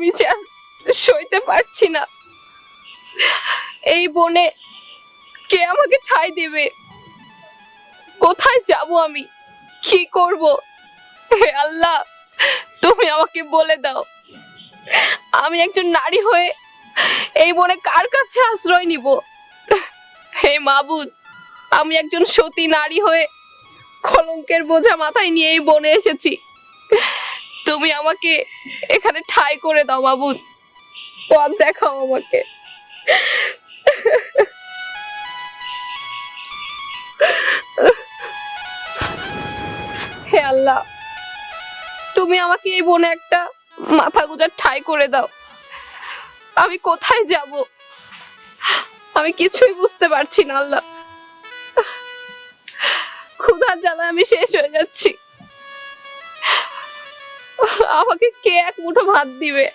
আমি যে সইতে পারছি না। এই বনে কে আমাকে ঠাই দেবে? কোথায় যাব আমি? কি করব? হে আল্লাহ, তুমি আমাকে বলে দাও। আমি একজন নারী হয়ে এই বনে কার কাছে আশ্রয় নিব? হে মাবুদ, আমি একজন সতী নারী হয়ে কলঙ্কের বোঝা মাথায় নিয়ে এই বনে এসেছি। তুমি আমাকে এখানে ঠাই করে দাও মাবুদ পথ দেখাও আমাকে। হে আল্লাহ, তুমি আমাকে এই বনে একটা মাথা গুজার ঠাই করে দাও। আমি কোথায় যাব? আমি কিছুই বুঝতে পারছি না, আল্লাহ। ক্ষুধার জ্বালায় আমি শেষ হয়ে যাচ্ছি। আমাকে কে এক মুঠো ভাত দিবে?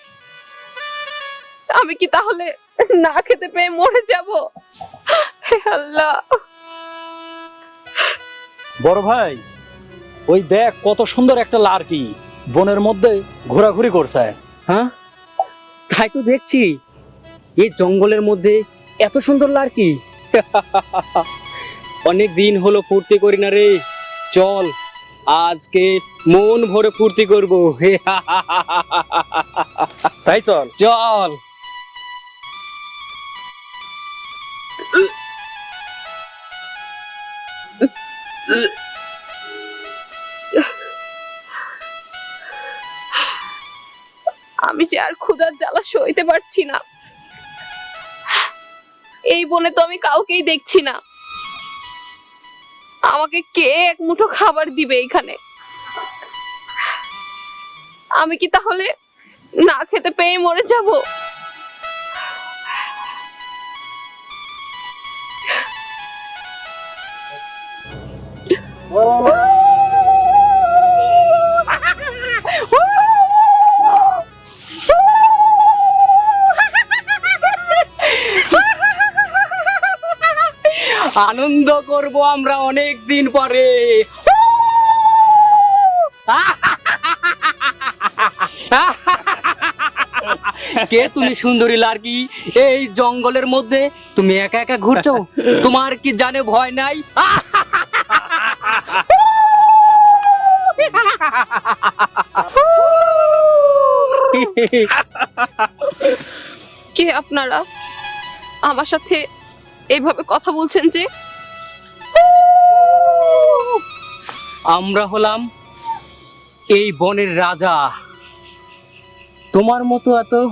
আমি কি তাহলে না খেতে পেয়ে মরে যাব? আল্লাহ। বড় ভাই ওই দেখ কত সুন্দর একটা লার্কি বনের মধ্যে ঘোরাঘুরি করছে। হ্যাঁ? তাই তো দেখছি। এই জঙ্গলের মধ্যে এত সুন্দর লার্কি। অনেক দিন হলো ফুর্তি করি না রে। চল। আজকে মন ভরে ফুর্তি করব। তাই চল। চল। আমি যে আর ক্ষুধার জ্বালা সইতে পারছি না। এই বনে তো আমি কাউকেই দেখছি না। আমাকে কে এক মুঠো খাবার দিবে এখানে? আমি কি তাহলে না খেতে পেয়ে মরে যাব? আনন্দ করব আমরা অনেক দিন পরে। কে তুমি সুন্দরী লার্কি? এই জঙ্গলের মধ্যে তুমি একা একা ঘুরছো? তোমার কি জানে ভয় নাই? কে আপনারা? আমার সাথে এইভাবে কথা বলছেন যে? আমরা হলাম এই বনের রাজা। তোমার মতো এত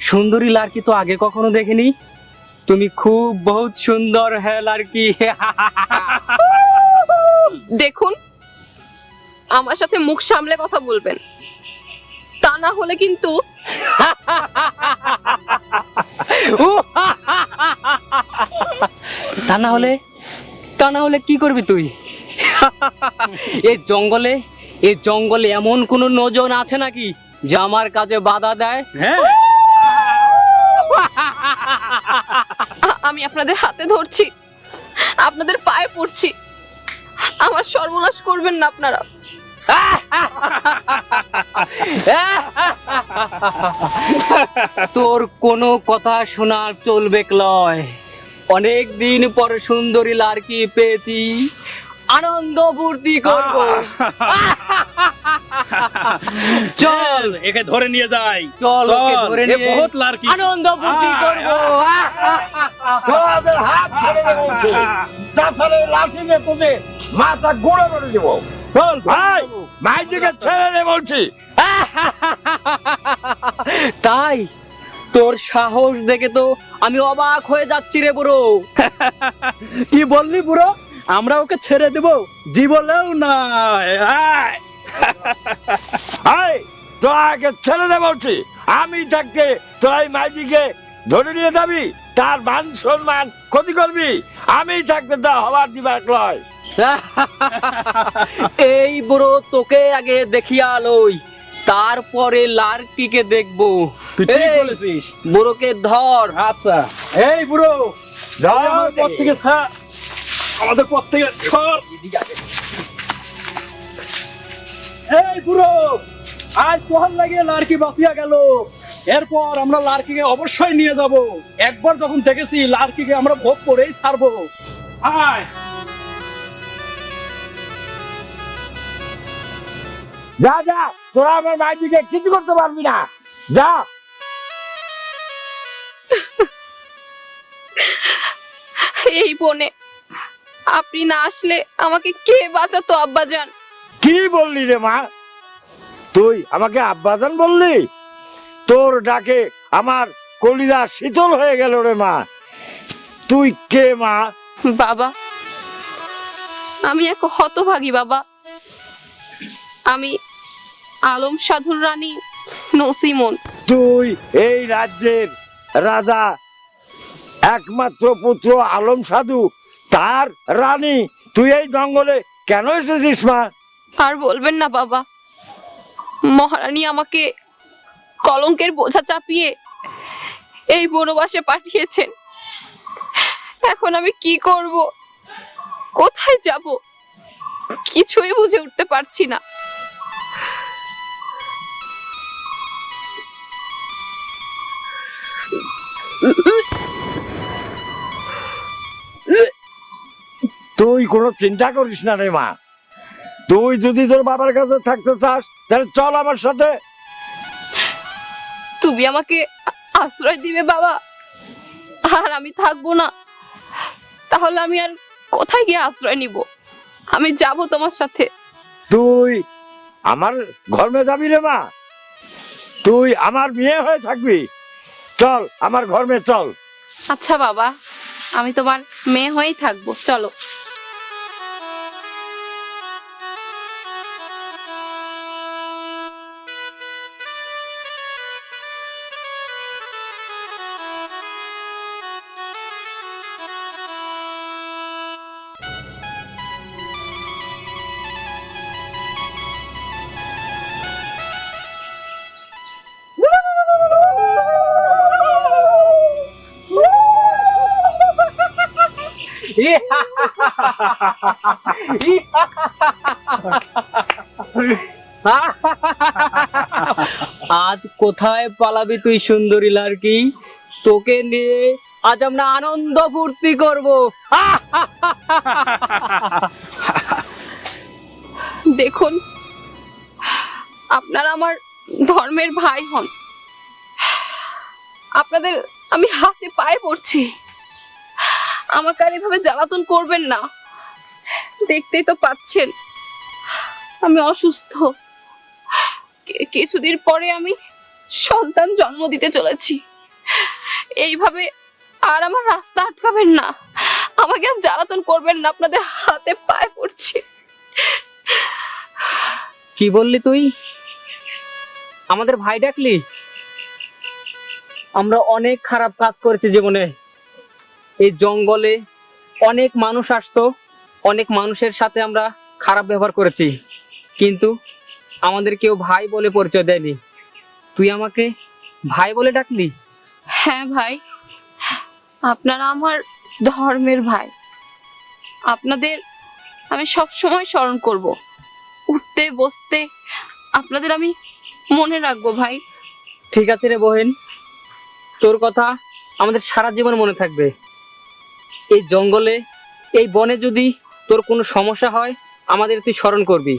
সুন্দরী লার্কি তো আগে কখনো দেখিনি? তুমি খুব বহুত সুন্দর হ্যাঁ লার্কি। দেখুন আমার সাথে মুখ সামলে কথা বলবেন। তা না হলে কিন্তু তা না হলে তা না হলে কি করবি তুই? এই জঙ্গলে এই জঙ্গলে এমন কোন নজন আছে নাকি যে আমার কাজে বাধা দেয়? হ্যাঁ। আমি আপনাদের হাতে ধরছি আপনাদের পায়ে পড়ছি। আমার সর্বনাশ করবেন না আপনারা। তোর কোনো কথা শোনা চলবে লয় অনেক দিন পর সুন্দরী লার্কি পেয়েছি। আনন্দ ফুর্তি করব। চল একে ধরে নিয়ে যাই। চল ওকে ধরে এ নিয়ে বহুত লার্কি। আনন্দ আয়, করব। তোদের হাত ছেড়ে দে বলছি। চাষারে লাঠি দিয়ে তোদের মাথা গুঁড়ো করে দেবো। চল ভাই মাইদিকে ছেড়ে দে বলছি। তাই তোর সাহস দেখে তো আমি অবাক হয়ে যাচ্ছি রে বুড়ো। কি বললি বুড়ো? আমরা ওকে ছেড়ে দেব জীবনেও না আয়। হাই তোরা আগে ছেড়ে দে বলছি। আমি থাকতে তোরা এই মাইদিকে ধরে নিয়ে যাবি তার মান সম্মান ক্ষতি করবি। আমি থাকতে তা হবার দিবার লয় এই বুড়ো তোকে আগে দেখিয়া লই তারপরে লার্কিকে দেখব। তুই ঠিক বলেছিস। বুড়োকে ধর। আচ্ছা এই বুড়ো আমাদের পথ থেকে ছাড় আমাদের পথ থেকে সর। এই বুড়ো আজ তোহার লাগে লাড়কি বাঁচিয়া গেল। এরপর আমরা লার্কিকে অবশ্যই নিয়ে যাব। একবার যখন দেখেছি লার্কিকে আমরা ভোগ করেই ছাড়বো। আয়। যা যা তোরা আমার মাইজিকে কিছু করতে পারবি না। যা। এই বনে আপনি না আসলে আমাকে কে বাঁচাতো আব্বাজান? কি বললি রে মা? তুই আমাকে আব্বাজান বললি? তোর ডাকে আমার কলিদা শীতল হয়ে গেল রে মা। তুই কে মা? বাবা আমি এক হতভাগী বাবা। আমি আলম সাধুর রানী নসিমন। তুই এই রাজ্যের রাজা একমাত্র পুত্র আলম সাধু তার রানী। তুই এই জঙ্গলে কেন এসেছিস মা? আর বলবেন না বাবা। মহারানী আমাকে কলঙ্কের বোঝা চাপিয়ে এই বনবাসে পাঠিয়েছেন। এখন আমি কি করব? কোথায় যাব? কিছুই বুঝে উঠতে পারছি না। তুই কোনো চিন্তা করিস না রে মা। তুই যদি তোর বাবার কাছে থাকতে চাস তাহলে চল আমার সাথে। তুমি আমাকে আশ্রয় দিবে বাবা। আর আমি থাকব না। তাহলে আমি আর কোথায় গিয়ে আশ্রয় নিব? আমি যাব তোমার সাথে। তুই আমার ঘরে যাবি রে মা। তুই আমার মেয়ে হয়ে থাকবি। চল আমার ঘরে চল। আচ্ছা বাবা আমি তোমার মেয়ে হয়েই থাকব চলো। আজ কোথায় পালাবি তুই সুন্দরী লার্কি? তোকে নিয়ে আজ আমরা আনন্দ ফুর্তি করব। দেখুন, আপনারা আমার ধর্মের ভাই হন। আপনাদের আমি হাতে পায়ে পড়ছি। আমাকে আর এভাবে জ্বালাতন করবেন না। দেখতেই তো পাচ্ছেন, আমি অসুস্থ। কিছুদিন পরে আমি সন্তান জন্ম দিতে চলেছি। এইভাবে আর আমার রাস্তা আটকাবেন না। আমাকে আর জ্বালাতন করবেন না, আপনাদের হাতে পায়ে পড়ছি। কি বললি তুই? আমাদের ভাই ডাকলি? আমরা অনেক খারাপ কাজ করেছি জীবনে। এই জঙ্গলে অনেক মানুষ আসতো। অনেক মানুষের সাথে আমরা খারাপ ব্যবহার করেছি। কিন্তু আমাদের কেউ ভাই বলে পরিচয় দেয়নি। তুই আমাকে ভাই বলে ডাকলি? হ্যাঁ ভাই। আপনারা আমার ধর্মের ভাই। আপনাদের আমি সব সময় স্মরণ করব। উঠতে বসতে আপনাদের আমি মনে রাখব ভাই। ঠিক আছে রে বহেন। তোর কথা আমাদের সারা জীবন মনে থাকবে। এই জঙ্গলে এই বনে যদি তোর কোনো সমস্যা হয় আমাদের তুই স্মরণ করবি।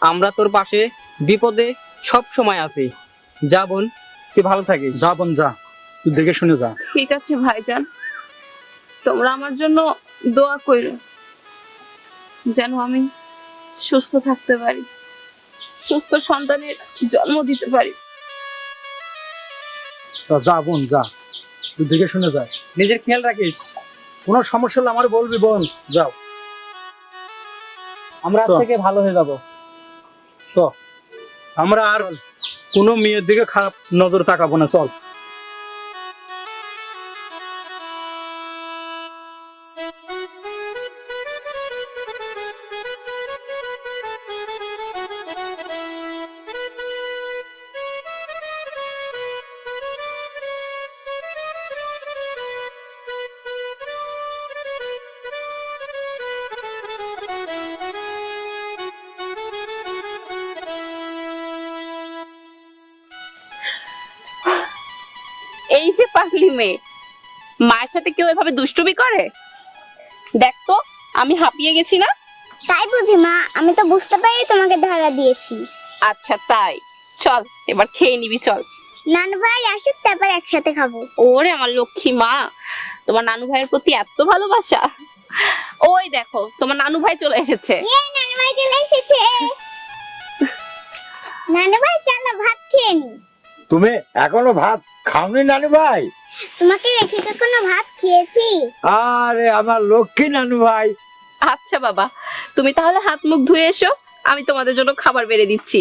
আমরা তোর পাশে বিপদে সব সময় আছি। যা বোন তুই ভালো থাকিস। যা বোন যা। তুই দেখে শুনে যা। ঠিক আছে ভাইজান। তোমরা আমার জন্য দোয়া করো যেন আমি সুস্থ থাকতে পারি সুস্থ সন্তানের জন্ম দিতে পারি। যা, যা বোন যা। তুই দেখে শুনে যা। নিজের খেয়াল রাখিস। কোনো সমস্যা হলে আমার বলবি বোন যাও। আমরা থেকে ভালো হয়ে যাব। চ। আমরা আর কোনো মেয়ের দিকে খারাপ নজর তাকাবো না চল। এই যে পাগলি মেয়ে মায়ের সাথে কেউ এভাবে দুষ্টুমি করে? দেখ তো আমি হাঁপিয়ে গেছি না? তাই বুঝি মা আমি তো বুঝতে পারি তোমাকে ধরা দিয়েছি। আচ্ছা তাই। চল এবার খেয়ে নিবি চল। নানু ভাই আসুক তারপর একসাথে খাব। ওরে আমার লক্ষ্মী মা তোমার নানু ভাইয়ের প্রতি এত ভালোবাসা। ওই দেখো তোমার নানু ভাই চলে এসেছে। এই নানু ভাই চলে এসেছে। নানু ভাই চলো ভাত খেয়ে নি। তুমি এখনও ভাত খাওনি নানু ভাই? তোমাকে রেখে কোনো ভাত খেয়েছি? আরে আমার লক্ষ্মী নানু ভাই। আচ্ছা বাবা তুমি তাহলে হাত মুখ ধুয়ে এসো আমি তোমাদের জন্য খাবার বেড়ে দিচ্ছি।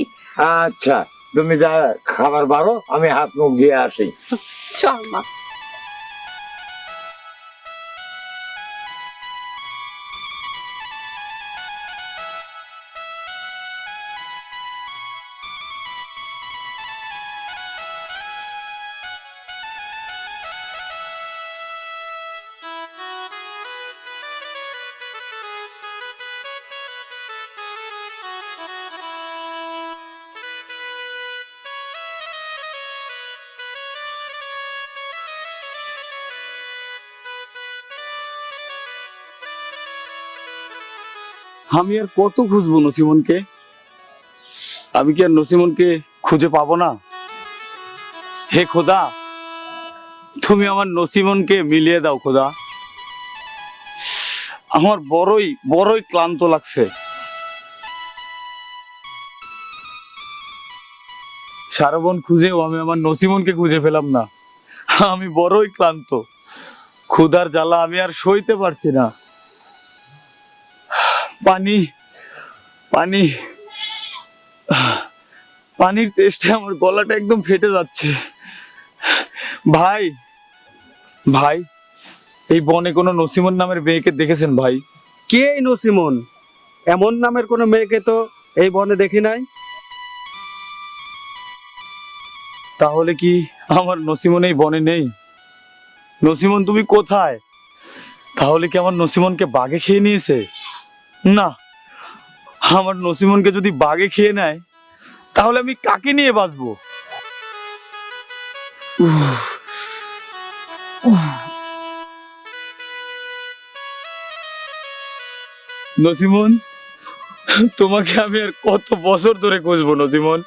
আচ্ছা তুমি যা খাবার বারো আমি হাত মুখ দিয়ে আসি। চল মা। আমি আর কত খুঁজবো নসিমনকে? আমি কি আর নসিমনকে খুঁজে পাবো না? হে খোদা, তুমি আমার নসিমনকে মিলিয়ে দাও খোদা। আমার বড়ই বড়ই ক্লান্ত লাগছে। সারাবন খুঁজেও আমি আমার নসিমনকে খুঁজে পেলাম না। আমি বড়ই ক্লান্ত। ক্ষুধার জ্বালা আমি আর সইতে পারছি না। পানি পানি পানির টেস্টে আমার গলাটা একদম ফেটে যাচ্ছে। ভাই ভাই এই বনে কোনো নসিমন নামের মেয়েকে দেখেছেন ভাই? কে এই নসিমন? এমন নামের কোনো মেয়েকে তো এই বনে দেখি নাই? তাহলে কি আমার নসিমন এই বনে নেই? নসিমন তুমি কোথায়? তাহলে কি আমার নসিমনকে বাঘে খেয়ে নিয়েছে? না, আমার নসিমনকে যদি বাঘে খেয়ে নেয়, তাহলে আমি কাকে নিয়ে বাঁচবো। নসিমন, তোমাকে আমি আর কত বছর ধরে খুঁজবো নসিমন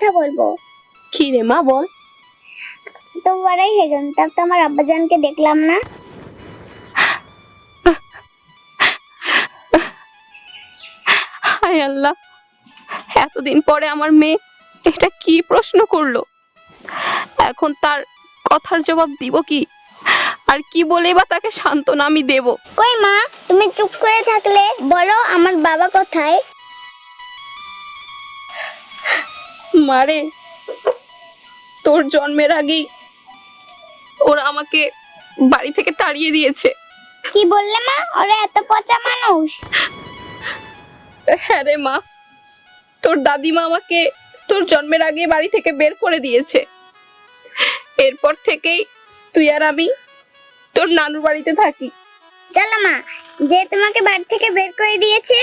কথা বলব? কি রে মা বল। তো বড়াই হেজন তার তো আমার আব্বাজানকে দেখলাম না? হায় আল্লাহ এতদিন পরে আমার মেয়ে এটা কি প্রশ্ন করল? এখন তার কথার জবাব দিব কি? আর কি বলে বা তাকে সান্ত্বনা আমি দেব? কই মা তুমি চুপ করে থাকলে বলো আমার বাবা কোথায়? মারে। তোর জন্মের আগেই ওরা আমাকে বাড়ি থেকে তাড়িয়ে দিয়েছে। কি বললে মা? ওরা এত পচা মানুষ। হ্যাঁ রে মা তোর দাদিমা আমাকে তোর জন্মের আগে বাড়ি থেকে বের করে দিয়েছে। এরপর থেকেই তুই আর আমি তোর নানুর বাড়িতে থাকি। চলো মা যে তোমাকে বাড়ি থেকে বের করে দিয়েছে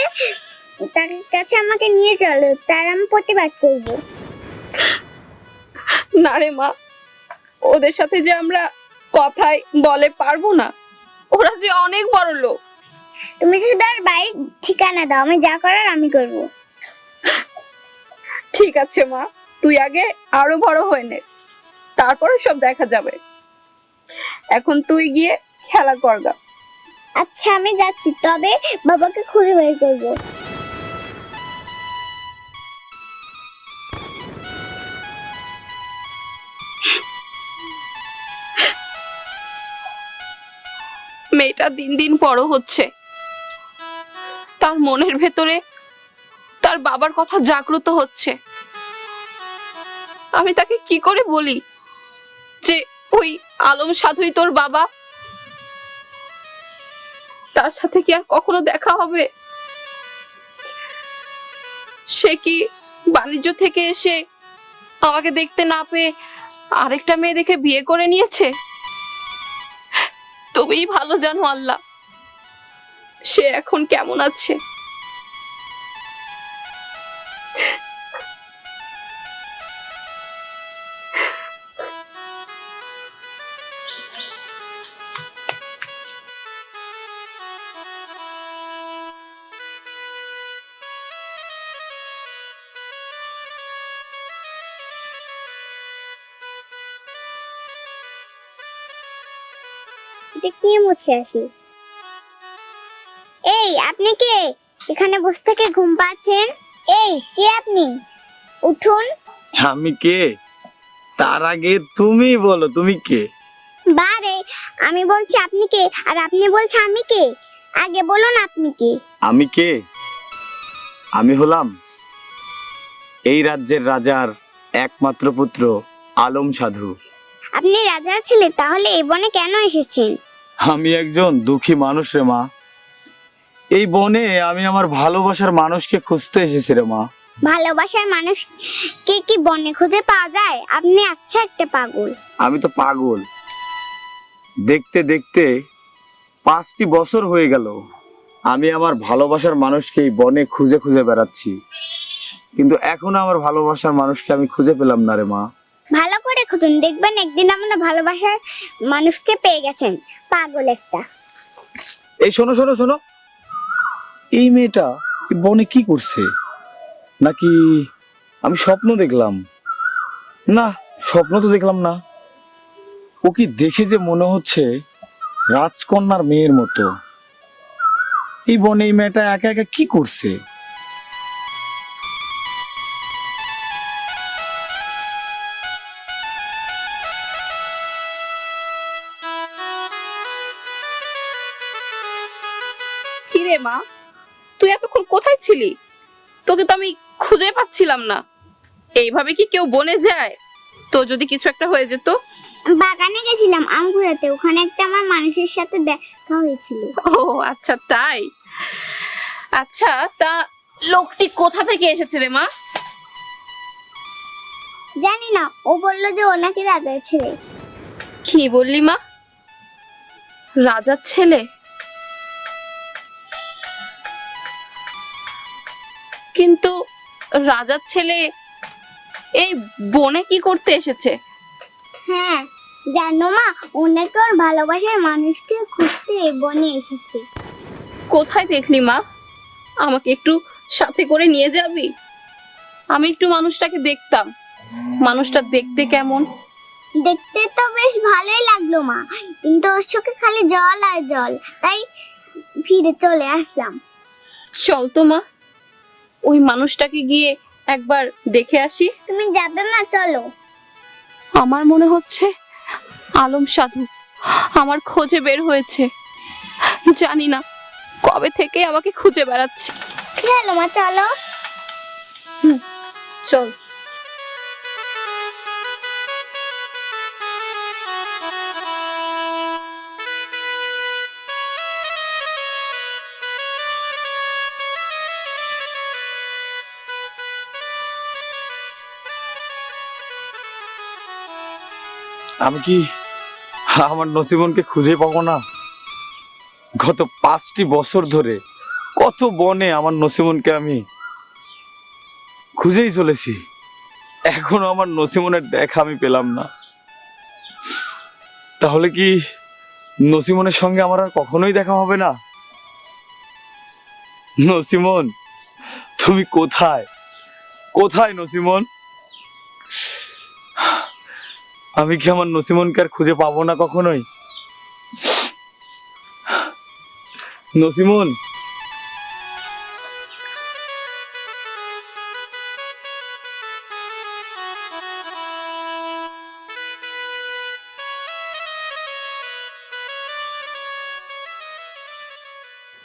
তার কাছে আমাকে নিয়ে চলো তার আমি প্রতিবাদ করব। না রে মা ওদের সাথে যে আমরা কথায় বলে পারব না ওরা যে অনেক বড় লোক। তুমি শুধু আর বাড়ির ঠিকানা দাও আমি যা করার আমি করব। ঠিক আছে মা তুই আগে আরও বড় হয়ে নে তারপরে সব দেখা যাবে। এখন তুই গিয়ে খেলা করগা আচ্ছা আমি যাচ্ছি তবে বাবাকে খুঁজে বের করব। মেয়েটা দিন দিন বড় হচ্ছে। তার মনের ভেতরে তার বাবার কথা জাগ্রত হচ্ছে। আমি তাকে কি করে বলি যে, ওই আলম সাধুই তোর বাবা? তার সাথে কি আর কখনো দেখা হবে? সে কি বাণিজ্য থেকে এসে আমাকে দেখতে না পেয়ে আরেকটা মেয়ে দেখে বিয়ে করে নিয়েছে? তুমিই ভালো জানো আল্লাহ। সে এখন কেমন আছে? এটা কি মুছে আসি। এই আপনি কে? এখানে বসে থেকে ঘুম পাচ্ছেন? এই কে আপনি? উঠুন। আমি কে? তার আগে তুমি বলো তুমি কে? বারে আমি বলছি আপনি কে? আর আপনি বলছেন আমি কে? আগে বলুন আপনি কে? আমি কে? আমি হলাম এই রাজ্যের রাজার একমাত্র পুত্র আলম সাধু। আপনি রাজার ছেলে তাহলে এই বনে কেন এসেছেন? আমি একজন দুঃখী মানুষ রে মা। এই বনে আমি আমার ভালোবাসার মানুষকে খুঁজতে এসেছি রে মা। ভালোবাসার মানুষ কে কি বনে খুঁজে পাওয়া যায়? আপনি আচ্ছা একটা পাগল। আমি তো পাগল। দেখতে দেখতে পাঁচটি বছর হয়ে গেল। আমি আমার ভালোবাসার মানুষকে এই বনে খুঁজে খুঁজে বেড়াচ্ছি। কিন্তু এখনও আমার ভালোবাসার মানুষকে আমি খুঁজে পেলাম না রে মা। ভালো করে খুঁজুন। দেখবেন একদিন আমরা ভালোবাসার মানুষকে পেয়ে গেছেন। পাগল একটা। এই শোনো শোনো শোনো। এই মেয়েটা বনে কি করছে? নাকি আমি স্বপ্ন দেখলাম? না, স্বপ্ন তো দেখলাম না। ও কি দেখে যে মনে হচ্ছে রাজকন্যার মেয়ের মতো? এই বনে এই মেয়েটা একা একা কি করছে? রে মা তুই এতক্ষণ কোথায় ছিলি? তোকে তো আমি খুঁজে পাচ্ছিলাম না। এইভাবে কি কেউ বনে যায়? তো যদি কিছু একটা হয়ে যেত? বাগানে গেছিলাম আম ঘোরাতে ওখানে একটা আমার মানুষের সাথে দেখা হয়েছিল। ও আচ্ছা তাই? আচ্ছা তা লোকটি কোথা থেকে এসেছে রে মা? জানি না ও বলল যে ওনাকে রাজার ছেলে। কি বললি মা? রাজার ছেলে? কিন্তু রাজার ছেলে এই বনে কি করতে এসেছে? হ্যাঁ জানো মা ওনাকে ওর ভালোবাসার মানুষকে খুঁজতে এ বনে এসেছে। কোথায় দেখলি মা? আমাকে একটু সাথে করে নিয়ে যাবি? আমি একটু মানুষটাকে দেখতাম। মানুষটা দেখতে কেমন? দেখতে তো বেশ ভালোই লাগল মা কিন্তু ওর চোখে খালি জল আর জল তাই ফিরে চলে আসলাম। চল তো মা ওই মানুষটাকে গিয়ে একবার দেখে আসি। তুমি যাবে না চলো। আমার মনে হচ্ছে আলম সাধু আমার খোঁজে বের হয়েছে। জানি না কবে থেকে আমাকে খুঁজে বেড়াচ্ছে। চলো মা চলো। হুম চল। আমি কি আমার নসিমনকে খুঁজে পাবো না? গত পাঁচটি বছর ধরে কত বনে আমার নসিমনকে আমি খুঁজেই চলেছি। এখনও আমার নসিমনের দেখা আমি পেলাম না। তাহলে কি নসিমনের সঙ্গে আমার আর কখনোই দেখা হবে না? নসিমন, তুমি কোথায়? কোথায় নসিমন? আমি কি আমার নসিমনকে আর খুঁজে পাবো না কখনোই? নসিমন?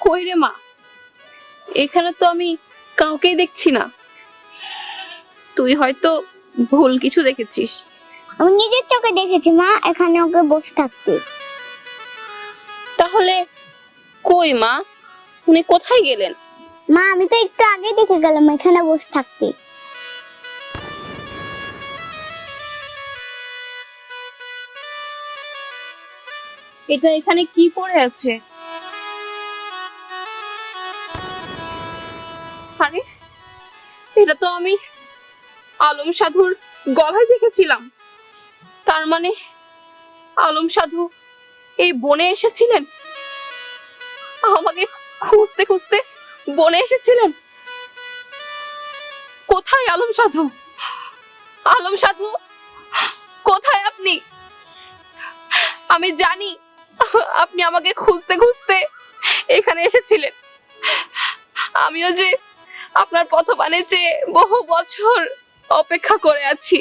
কই রে মা? এখানে তো আমি কাউকেই দেখছি না। তুই হয়তো ভুল কিছু দেখেছিস। আমি নিজের চোখে দেখেছি মা এখানে ওকে বসে থাকতে। তাহলে কই মা? উনি কোথায় গেলেন? মা আমি তো একটু আগে দেখে গেলাম এখানে বসে থাকতে। এটা এখানে কি পড়ে আছে? আরে এটা তো আমি আলম সাধুর গলায় দেখেছিলাম। তার মানে আলম সাধু এই বনে এসেছিলেন? আমাকে খুঁজতে খুঁজতে বনে এসেছিলেন? কোথায় আলম সাধু? আলম সাধু, কোথায় আপনি? আমি জানি আপনি আমাকে খুঁজতে খুঁজতে এখানে এসেছিলেন। আমিও যে আপনার পথবানে চেয়ে বহু বছর অপেক্ষা করে আছি।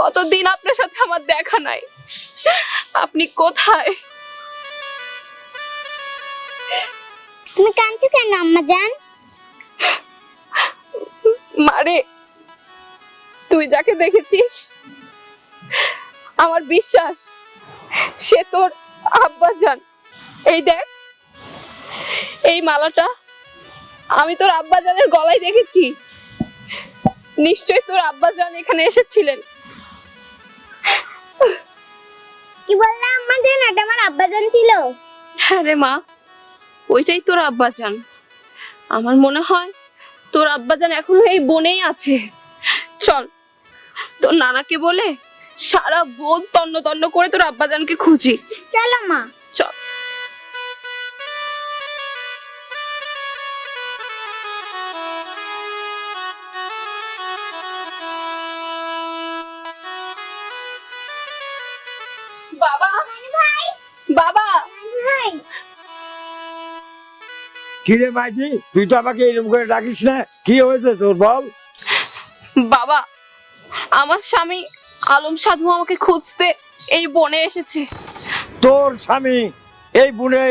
কতদিন আপনার সাথে আমার দেখা নাই? আপনি কোথায়? তুমি কাঁদছো কেন আম্মা জান? মারে তুই যাকে দেখেছিস? আমার বিশ্বাস সে তোর আব্বা জান। এই দেখ এই মালাটা আমি তোর আব্বা জানের গলায় দেখেছি। নিশ্চয় তোর আব্বা জান এখানে এসেছিলেন। আম্মা জান এটা আমার আব্বা জান ছিল। হ্যাঁ রে মা ওইটাই তোর আব্বা জান আমার মনে হয় তোর আব্বা জান এখনও এই বনেই আছে। চল তোর নানাকে বলে সারা বন তন্ন তন্ন করে তোর আব্বা জানকে খুঁজি। চলো মা। চল। বাবা বাবা! কি রে মাঝি তুই তো আমাকে এরকম করে ডাকিস না। কি হয়েছে তোর বল? বাবা আমার স্বামী আলম সাধু আমাকে খুঁজতে এই বনে এসেছে। তোর স্বামী এই বুনে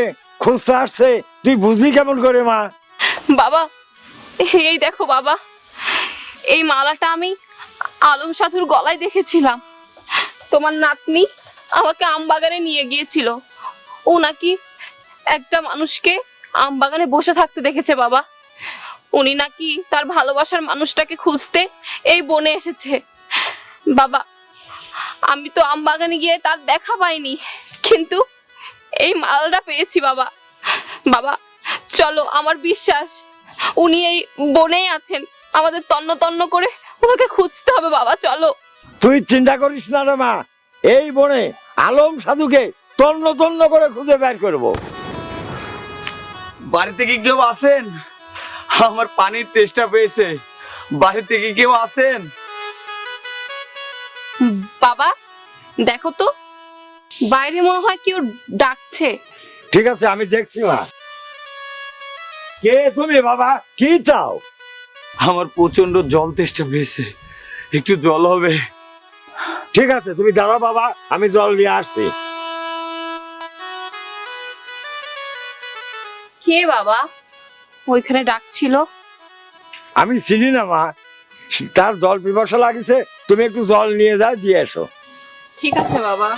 খুঁজতে আসছে। তুই বুঝলি কেমন করে মা? বাবা এই দেখো বাবা এই মালাটা আমি আলম সাধুর গলায় দেখেছিলাম। তোমার নাতনি আমাকে আম বাগানে নিয়ে গিয়েছিল। ও নাকি একটা মানুষকে আম বাগানে বসে থাকতে দেখেছে বাবা। উনি নাকি তার ভালোবাসার মানুষটাকে খুঁজতে এই বনে এসেছে। বাবা, আমি তো আম বাগানে গিয়ে তার দেখা পাইনি, কিন্তু এই মালটা পেয়েছি বাবা। বাবা, চলো আমার বিশ্বাস, উনি এই বনেই আছেন। আমাদের তন্ন তন্ন করে ওনাকে খুঁজতে হবে বাবা, চলো। তুই চিন্তা করিস না রে মা, এই বনে আলম সাধুকে তন্ন তন্ন করে খুঁজে বের করব। বাড়িতে কি কেউ আছেন? আমার পানির তেষ্টা পেয়েছে। বাড়িতে কি কেউ আছেন? বাবা দেখো তো বাইরে মনে হয় কেউ ডাকছে। ঠিক আছে আমি দেখছি মা। কে তুমি বাবা? কি চাও? আমার প্রচণ্ড জল তেষ্টা পেয়েছে। একটু জল হবে। ঠিক আছে তুমি দাঁড়াও বাবা আমি জল নিয়ে আসছি। কে বাবা? ওইখানে ডাকছিল। আমি চিনি না মা। তার জল পিপাসা লাগিছে তুমি একটু জল নিয়ে যাও দিয়ে এসো। ঠিক আছে বাবা।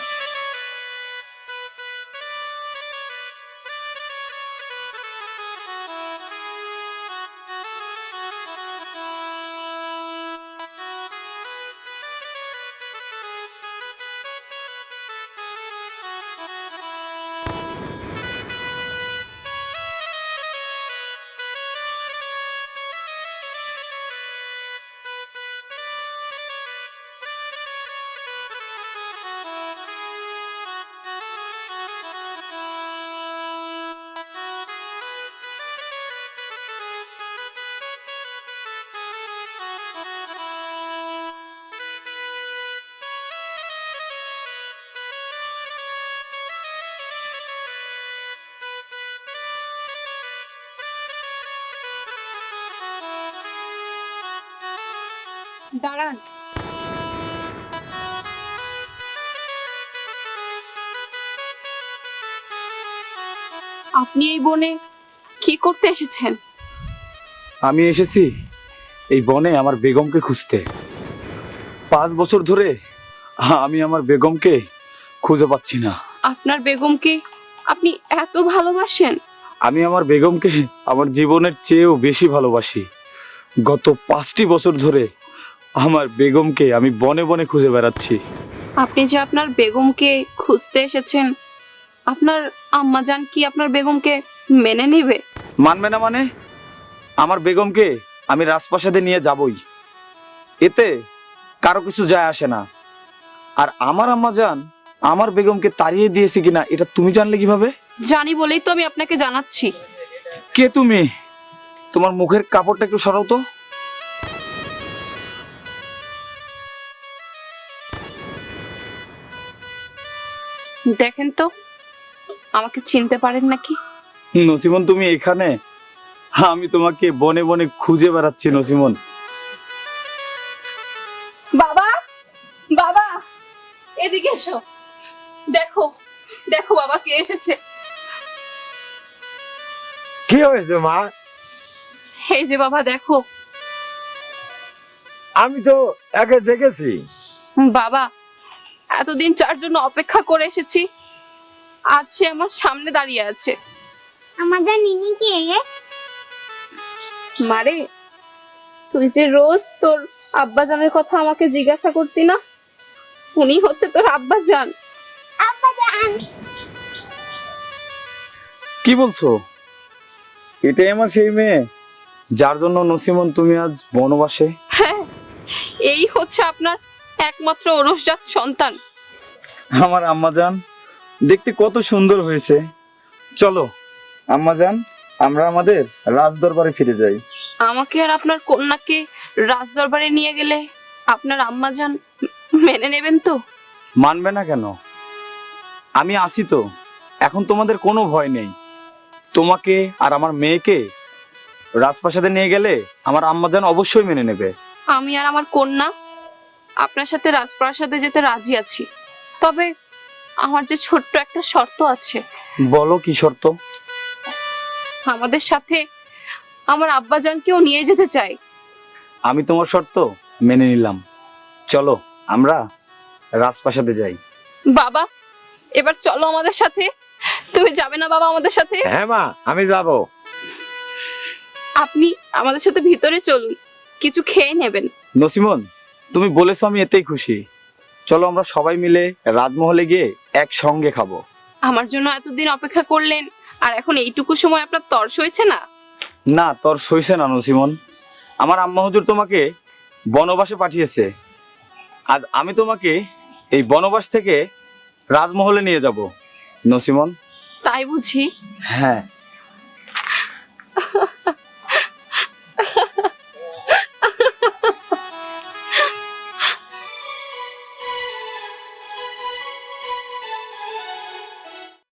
দাঁড়ান। আপনি এই বনে কি করতে এসেছেন? আমি এসেছি এই বনে আমার বেগমকে খুঁজতে। পাঁচ বছর ধরে আমি আমার বেগমকে খুঁজে পাচ্ছি না। আপনার বেগমকে আপনি এত ভালোবাসেন? আমি আমার বেগমকে আমার জীবনের চেয়েও বেশি ভালোবাসি। গত পাঁচটি বছর ধরে আমার বেগমকে আমি বনে বনে খুঁজে বেড়াচ্ছি। আপনি যে আপনার বেগমকে খুঁজতে এসেছেন আপনার আম্মাজান কি আপনার বেগমকে মেনে নেবে? মানবে না মানে? আমার বেগমকে আমি রাজপ্রাসাদে নিয়ে যাবই। এতে কারও কিছু যায় আসে না। আর আমার আম্মা জান আমার বেগমকে তাড়িয়ে দিয়েছে কিনা এটা তুমি জানলে কীভাবে? জানি বলেই তো আমি আপনাকে জানাচ্ছি। কে তুমি? তোমার মুখের কাপড়টা একটু সরাও তো। দেখেন তো আমাকে চিনতে পারেন নাকি? নসিমন তুমি এখানে? আমি তোমাকে বনে বনে খুঁজে বেড়াচ্ছি নসিমন। বাবা বাবা এদিকে এসো। দেখো দেখো বাবা কে এসেছে। কি হয়েছে মা? এই যে বাবা দেখো। আমি তো একে দেখেছি। বাবা এতদিন যার জন্য অপেক্ষা করে এসেছি আজ সে আমার সামনে দাঁড়িয়ে আছে। আমাদের নিনি কে মারে তুই যে রোজ তোর আব্বাজানের কথা আমাকে জিজ্ঞাসা করতি না? উনি হচ্ছে তোর আব্বাজান। আব্বা জান কি বলছো? এটাই আমার সেই মেয়ে। যার জন্য নসিমন তুমি আজ বনবাসে? হ্যাঁ এই হচ্ছে আপনার একমাত্র ওরসজাত সন্তান। আমার আম্মাজান দেখতে কত সুন্দর হয়েছে। চলো আম্মাজান আমরা আমাদের রাজদরবারে ফিরে যাই। আমাকে আর আপনার কন্যাকে রাজদরবারে নিয়ে গেলে আপনার আম্মাজান মেনে নেবেন তো? মানবে না কেন? আমি আসি তো। এখন তোমাদের কোনো ভয় নেই। তোমাকে আর আমার মেয়েকে রাজপ্রাসাদে নিয়ে গেলে আমার আম্মাজান অবশ্যই মেনে নেবে। আমি আর আমার কন্যা আপনার সাথে রাজপ্রাসাদে যেতে রাজি আছি। তবে আমার যে ছোট্ট একটা শর্ত আছে। বলো কি শর্ত? আমাদের সাথে আমার আব্বাজানকেও নিয়ে যেতে চাই। আমি তোমার শর্ত মেনে নিলাম। চলো আমরা রাজপ্রাসাদে যাই। বাবা এবার চলো আমাদের সাথে। তুমি যাবে না বাবা আমাদের সাথে? হ্যাঁ মা আমি যাব। আপনি আমাদের সাথে ভিতরে চলুন। কিছু খেয়ে নেবেন। নসিমন তুমি বলেছ আমি এতেই খুশি। চলো আমরা সবাই মিলে রাজমহলে গিয়ে একসঙ্গে খাব। আমার জন্য এতদিন অপেক্ষা করলেন আর এখন এইটুকু সময় আপনার তর্স হয়েছে না? না তোর সইছে না নসিমন। আমার আম্মা হুজুর তোমাকে বনবাসে পাঠিয়েছে। আর আমি তোমাকে এই বনবাস থেকে রাজমহলে নিয়ে যাব নসিমন। তাই বুঝি? হ্যাঁ।